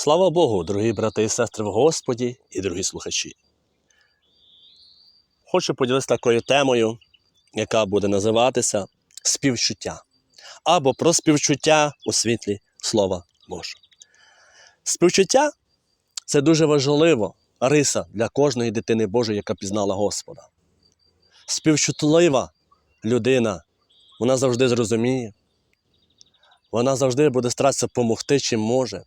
Слава Богу, дорогі брати і сестри в Господі і дорогі слухачі. Хочу поділитися такою темою, яка буде називатися співчуття або про співчуття у світлі Слова Божого. Співчуття це дуже важлива риса для кожної дитини Божої, яка пізнала Господа. Співчутлива людина, вона завжди зрозуміє, вона завжди буде старатися допомогти, чим може.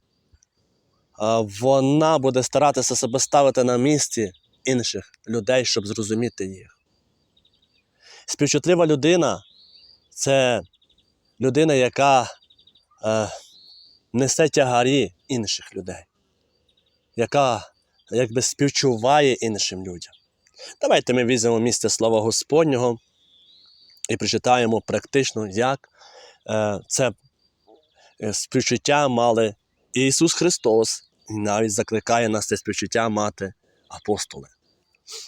Вона буде старатися себе ставити на місці інших людей, щоб зрозуміти їх. Співчутлива людина це людина, яка е, несе тягарі інших людей, яка якби співчуває іншим людям. Давайте ми візьмемо місце слова Господнього і прочитаємо практично, як е, це е, співчуття мали Ісус Христос, навіть закликає нас це співчуття мати апостоли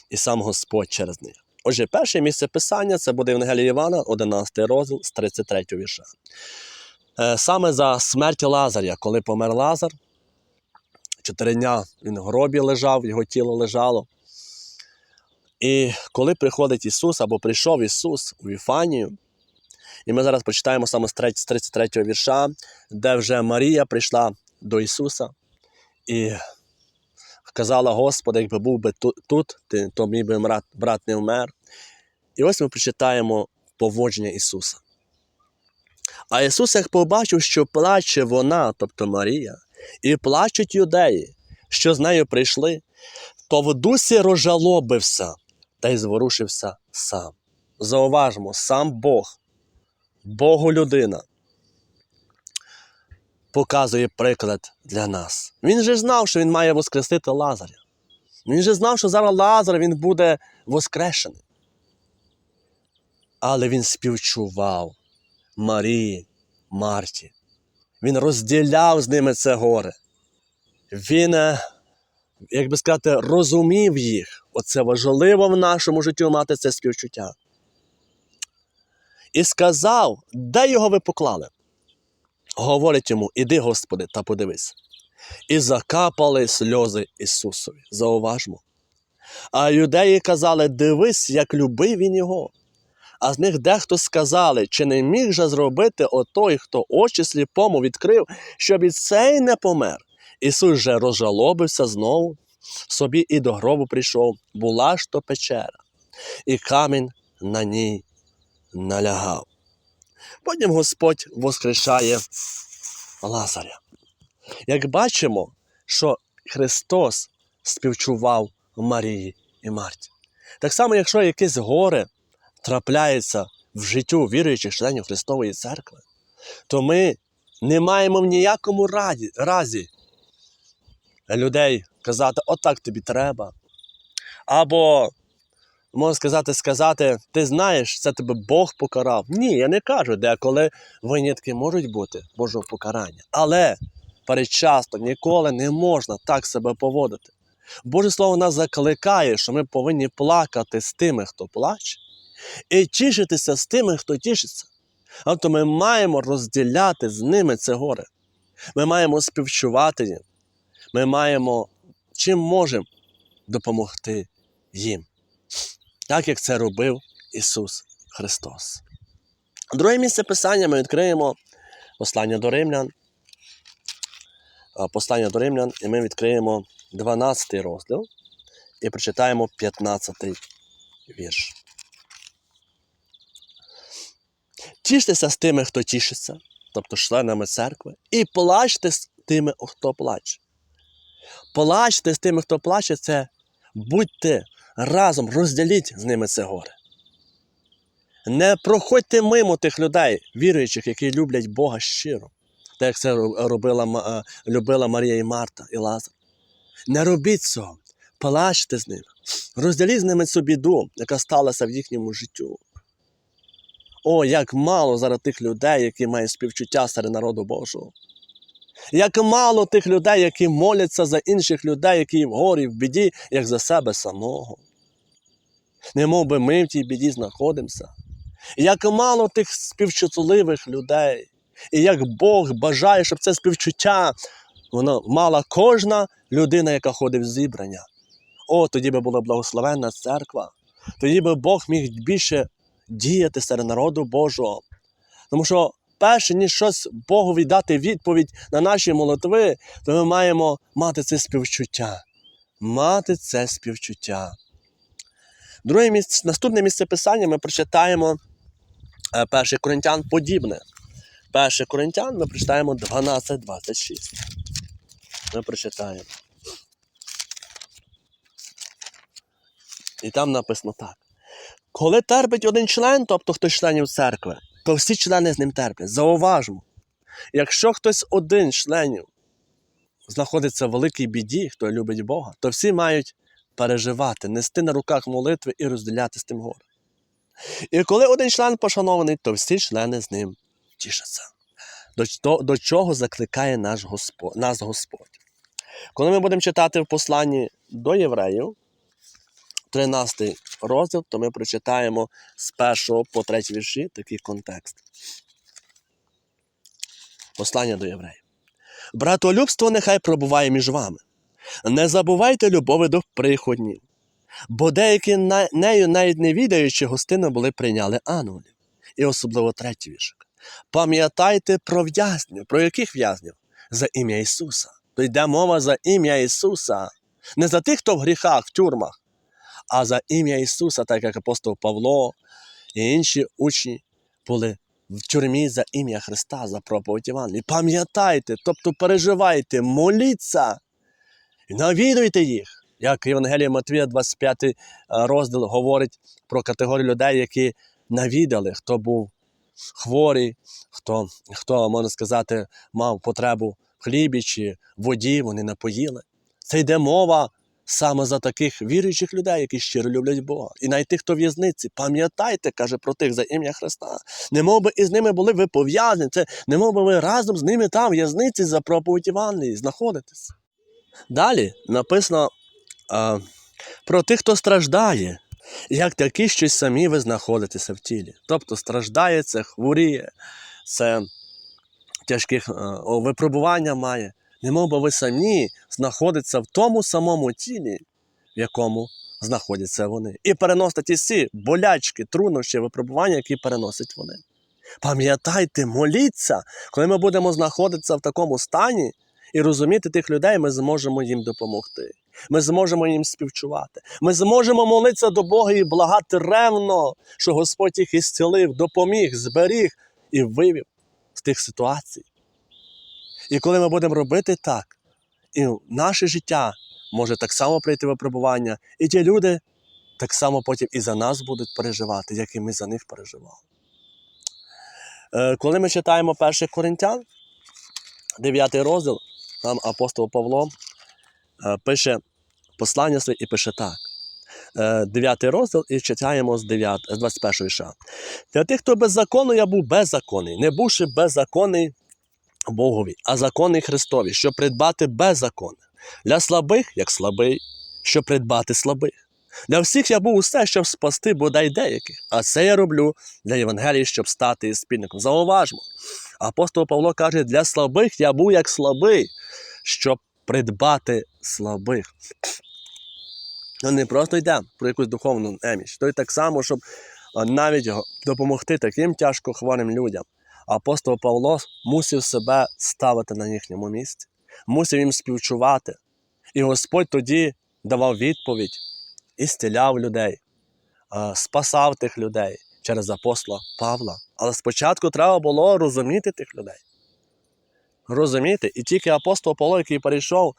і сам Господь через них. Отже, перше місце писання це буде Євангелія Івана, 11 розділ з 33 вірша. Е, Саме за смерть Лазаря, коли помер Лазар, чотири дня він в гробі лежав, його тіло лежало. І коли приходить Ісус або прийшов Ісус у Віфанію, і ми зараз почитаємо саме з 33 вірша, де вже Марія прийшла до Ісуса і казала, Господи, якби був би тут, то мій би брат, не вмер. І ось ми прочитаємо поводження Ісуса. А Ісус, як побачив, що плаче вона, тобто Марія, і плачуть юдеї, що з нею прийшли, то в дусі розжалобився та й зворушився сам. Зауважмо, сам Бог, Богу людина, показує приклад для нас. Він же знав, що він має воскресити Лазаря. Він же знав, що зараз Лазар він буде воскрешений. Але він співчував Марії, Марті. Він розділяв з ними це горе. Він, е, як би сказати, розумів їх. Оце важливо в нашому житті мати це співчуття. І сказав, де його ви поклали? Говорить йому, іди, Господи, та подивись. І закапали сльози Ісусові. Зауважмо. А юдеї казали, дивись, як любив він його. А з них дехто сказали, чи не міг же зробити отой, хто очі сліпому відкрив, щоб і цей не помер. Ісус же розжалобився знову, собі і до гробу прийшов, була ж то печера, і камінь на ній налягав. Потім Господь воскрешає Лазаря. Як бачимо, що Христос співчував Марії і Марті. Так само, якщо якесь горе трапляється в життю віруючих членів Христової церкви, то ми не маємо в ніякому разі людей казати, отак тобі треба. Або, можна сказати, сказати, ти знаєш, це тебе Бог покарав. Ні, я не кажу, деколи винятки можуть бути Божого покарання. Але передчасно ніколи не можна так себе поводити. Боже Слово нас закликає, що ми повинні плакати з тими, хто плаче, і тішитися з тими, хто тішиться. А то ми маємо розділяти з ними це горе. Ми маємо співчувати їм. Ми маємо чим можемо допомогти їм. Так як це робив Ісус Христос. Друге місце Писання ми відкриємо послання до Римлян. Послання до Римлян, і ми відкриємо 12 розділ і прочитаємо 15 вірш. Тіштеся з тими, хто тішиться, тобто членами церкви, і плачте з тими, хто плаче. Плачте з тими, хто плаче, це будьте разом, розділіть з ними це горе. Не проходьте мимо тих людей, віруючих, які люблять Бога щиро, так як це робила, е, любила Марія і Марта і Лазар. Не робіть цього, плачте з ними, розділіть з ними цю біду, яка сталася в їхньому життю. О, як мало зараз тих людей, які мають співчуття серед народу Божого. Як мало тих людей, які моляться за інших людей, які в горі, в біді, як за себе самого. Не мов би ми в тій біді знаходимося. Як мало тих співчутливих людей, і як Бог бажає, щоб це співчуття вона мала кожна людина, яка ходить в зібрання. О, тоді би була благословенна церква. Тоді би Бог міг більше діяти серед народу Божого. Тому що перше, ніж щось Богові дати відповідь на наші молитви, то ми маємо мати це співчуття. Мати це співчуття. Друге місце, наступне місце писання ми прочитаємо е, 1 Коринтян подібне. 1 Коринтян ми прочитаємо 12.26. Ми прочитаємо. І там написано так. Коли терпить один член, тобто хтось членів церкви, то всі члени з ним терплять. Зауважмо, якщо хтось один з членів знаходиться в великій біді, хто любить Бога, то всі мають переживати, нести на руках молитви і розділяти з тим горе. І коли один член пошанований, то всі члени з ним тішаться. До, до, чого закликає наш Господь, нас Господь. Коли ми будемо читати в посланні до євреїв, 13 розділ, то ми прочитаємо з 1 по 3 вірші такий контекст. Послання до євреїв. Братолюбство нехай пробуває між вами. Не забувайте любові до приходнів, бо деякі на- нею, навіть не відаючи, гостину були прийняли ангелів. І особливо третій віршик. Пам'ятайте про в'язнів. Про яких в'язнів? За ім'я Ісуса. То йде мова за ім'я Ісуса. Не за тих, хто в гріхах, в тюрмах, а за ім'я Ісуса, так як апостол Павло і інші учні були в тюрмі за ім'я Христа, за проповідь Івангелії. Пам'ятайте, тобто переживайте, моліться і навідуйте їх. Як Євангелія Матвія, 25 е, розділ говорить про категорію людей, які навідали, хто був хворий, хто, хто, можна сказати, мав потребу в хлібі чи воді, вони напоїли. Це йде мова саме за таких віруючих людей, які щиро люблять Бога. І навіть тих, хто в'язниці, пам'ятайте, каже про тих за ім'я Христа. Не мов би із ними були ви пов'язані, це не мов би ви разом з ними там в'язниці за проповідь Івангелії знаходитесь. Далі написано а, про тих, хто страждає, як такі, що самі ви знаходитеся в тілі. Тобто страждає, це хворіє, це тяжких випробування має. Не мов би ви самі знаходиться в тому самому тілі, в якому знаходяться вони. І переносите ті всі болячки, труднощі, випробування, які переносять вони. Пам'ятайте, моліться, коли ми будемо знаходитися в такому стані і розуміти тих людей, ми зможемо їм допомогти. Ми зможемо їм співчувати. Ми зможемо молитися до Бога і благати ревно, що Господь їх ісцілив, допоміг, зберіг і вивів з тих ситуацій. І коли ми будемо робити так, і наше життя може так само прийти випробування, і ті люди так само потім і за нас будуть переживати, як і ми за них переживали. Е, Коли ми читаємо 1 Коринтян, 9 розділ, там апостол Павло е, пише послання своє і пише так. 9 розділ і читаємо з 9, з 21 вірша. Для тих, хто беззаконний, я був беззаконний, не бувши беззаконний Богові, а законний Христові, щоб придбати беззаконне. Для слабих, як слабий, щоб придбати слабих. Для всіх я був усе, щоб спасти бодай деяких. А це я роблю для Євангелії, щоб стати спільником. Зауважмо. Апостол Павло каже, для слабих я був як слабий, щоб придбати слабих. Ну, не просто йде про якусь духовну неміч, то й так само, щоб навіть допомогти таким тяжко хворим людям. Апостол Павло мусив себе ставити на їхньому місці, мусив їм співчувати. І Господь тоді давав відповідь і стіляв людей, спасав тих людей через апостола Павла. Але спочатку треба було розуміти тих людей. Розуміти. І тільки апостол Павло, який перейшов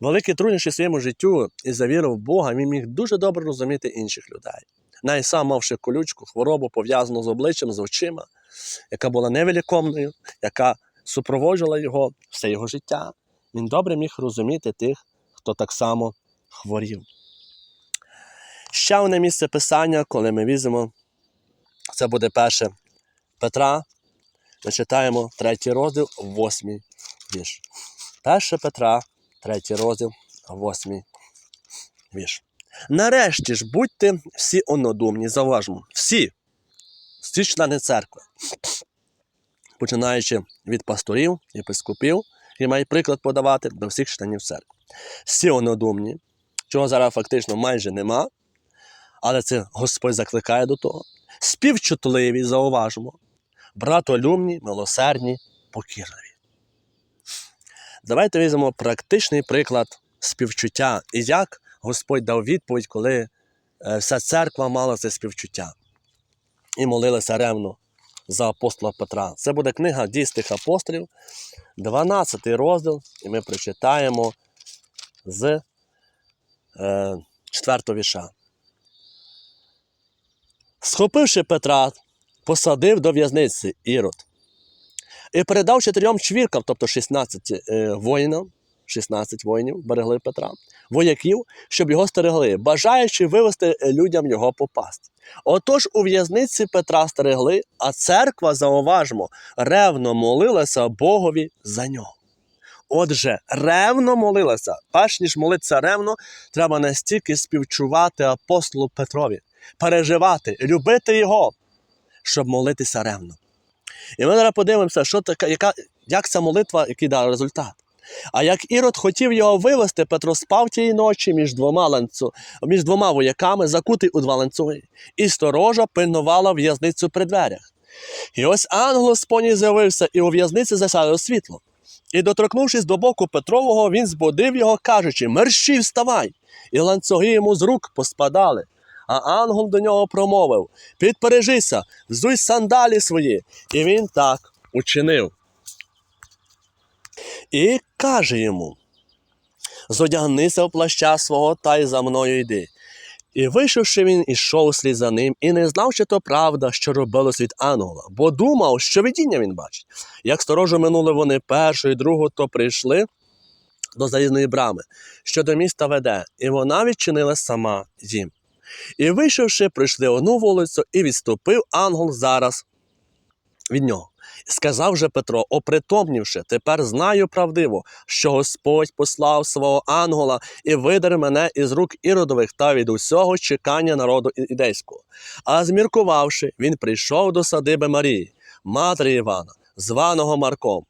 великі труднощі своєму життю і завірив в Бога, він міг дуже добре розуміти інших людей. Навіть сам мавши колючку, хворобу пов'язану з обличчям, з очима, яка була невеликомною, яка супроводжувала його все його життя. Він добре міг розуміти тих, хто так само хворів. Ще одне місце писання, коли ми візьмемо, це буде перше Петра. Ми читаємо третій розділ, восьмий вірш. Перше Петра, третій розділ, восьмий вірш. Нарешті ж будьте всі однодумні, зауважмо, всі, всі члени церкви, починаючи від пасторів, єпископів і має приклад подавати до всіх членів церкви. Всі однодумні, чого зараз фактично майже нема, але це Господь закликає до того. Співчутливі, зауважимо, братолюбні, милосердні, покірливі. Давайте візьмемо практичний приклад співчуття і як Господь дав відповідь, коли е, вся церква мала це співчуття і молилися ревно за апостола Петра. Це буде книга дійстих апостолів, 12 розділ, і ми прочитаємо з е, 4 віша. Схопивши Петра, посадив до в'язниці Ірод і передав чотирьом чвіркам, тобто 16 е, воїнам, 16 воїнів берегли Петра, вояків, щоб його стерегли, бажаючи вивести людям його попасти. Отож у в'язниці Петра стерегли, а церква, зауважмо, ревно молилася Богові за нього. Отже, ревно молилася. Перш ніж молитися ревно, треба настільки співчувати апостолу Петрові, переживати, любити його, щоб молитися ревно. І ми зараз подивимося, що така, яка, як ця молитва, який дав результат. А як Ірод хотів його вивести, Петро спав тієї ночі між двома ланцу, між двома вояками, закутий у два ланцюги, і сторожа пильнувала в'язницю при дверях. І ось ангел Господній з'явився, і у в'язниці засяяло світло. І, доторкнувшись до боку Петрового, він збудив його, кажучи: Мерщій, вставай! І ланцюги йому з рук поспадали. А ангел до нього промовив: Підпережися, взуй сандалі свої. І він так учинив. І каже йому: Зодягнися в плаща свого та й за мною йди. І вийшовши він, ішов слід за ним, і не знав, чи то правда, що робилось від ангела, бо думав, що видіння він бачить. Як сторожу минули вони першу і другу, то прийшли до залізної брами, що до міста веде, і вона відчинила сама їм. І вийшовши, прийшли одну вулицю, і відступив ангел зараз від нього. Сказав же Петро, опритомнівши, тепер знаю правдиво, що Господь послав свого ангела і видер мене із рук іродових та від усього чекання народу ідейського. А зміркувавши, він прийшов до садиби Марії, матері Івана, званого Марком,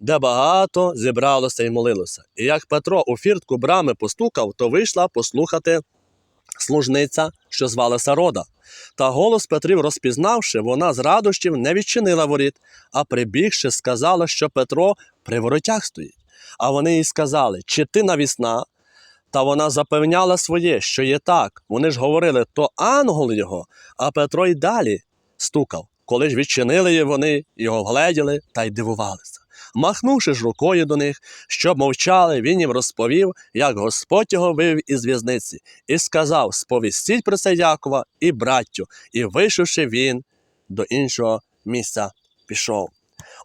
де багато зібралося і молилося. І як Петро у фіртку брами постукав, то вийшла послухати служниця, що звалася Рода. Та голос Петрів, розпізнавши, вона з радощів не відчинила воріт, а прибігши, сказала, що Петро при воротях стоїть. А вони їй сказали, чи ти навісна? Та вона запевняла своє, що є так. Вони ж говорили, то ангел його, а Петро й далі стукав. Коли ж відчинили вони, його вгледіли та й дивувалися. Махнувши ж рукою до них, щоб мовчали, він їм розповів, як Господь його вивів із в'язниці, і сказав: Сповістіть про це Якова і браттю, і вийшовши він до іншого місця пішов.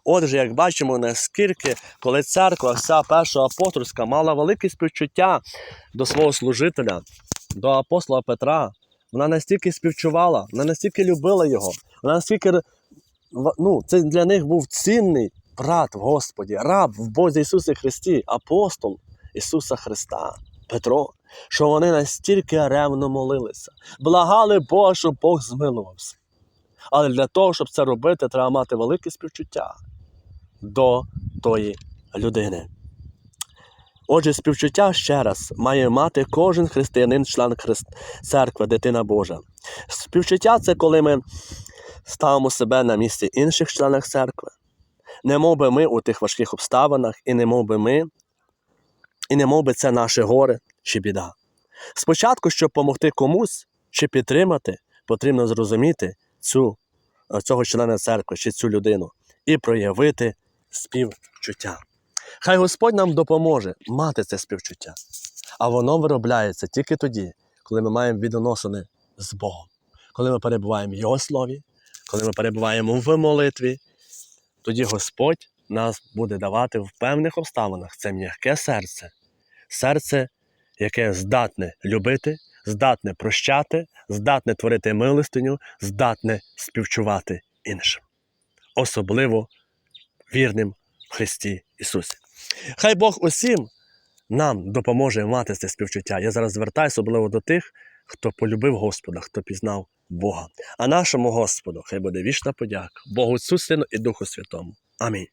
Отже, як бачимо, наскільки, коли церква, вся перша апостольська, мала велике співчуття до свого служителя, до апостола Петра, вона настільки співчувала, вона настільки любила його, вона настільки ну, це для них був цінний брат в Господі, раб в Бозі Ісусі Христі, апостол Ісуса Христа, Петро, що вони настільки ревно молилися, благали Бога, щоб Бог змилувався. Але для того, щоб це робити, треба мати велике співчуття до тої людини. Отже, співчуття ще раз має мати кожен християнин, член церкви, дитина Божа. Співчуття це коли ми ставимо себе на місці інших членів церкви, не мов би ми у тих важких обставинах, і не мов би ми, і не мов би це наше горе чи біда. Спочатку, щоб допомогти комусь чи підтримати, потрібно зрозуміти цю, е, цього члена церкви чи цю людину і проявити співчуття. Хай Господь нам допоможе мати це співчуття, а воно виробляється тільки тоді, коли ми маємо відносини з Богом, коли ми перебуваємо в Його слові, коли ми перебуваємо в молитві, тоді Господь нас буде давати в певних обставинах це м'яке серце, серце, яке здатне любити, здатне прощати, здатне творити милостиню, здатне співчувати іншим, особливо вірним в Христі Ісусі. Хай Бог усім нам допоможе мати це співчуття. Я зараз звертаюся особливо до тих, хто полюбив Господа, хто пізнав Бога. А нашому Господу хай буде вічна подяка, Богу Отцю, і Духу Святому. Амінь.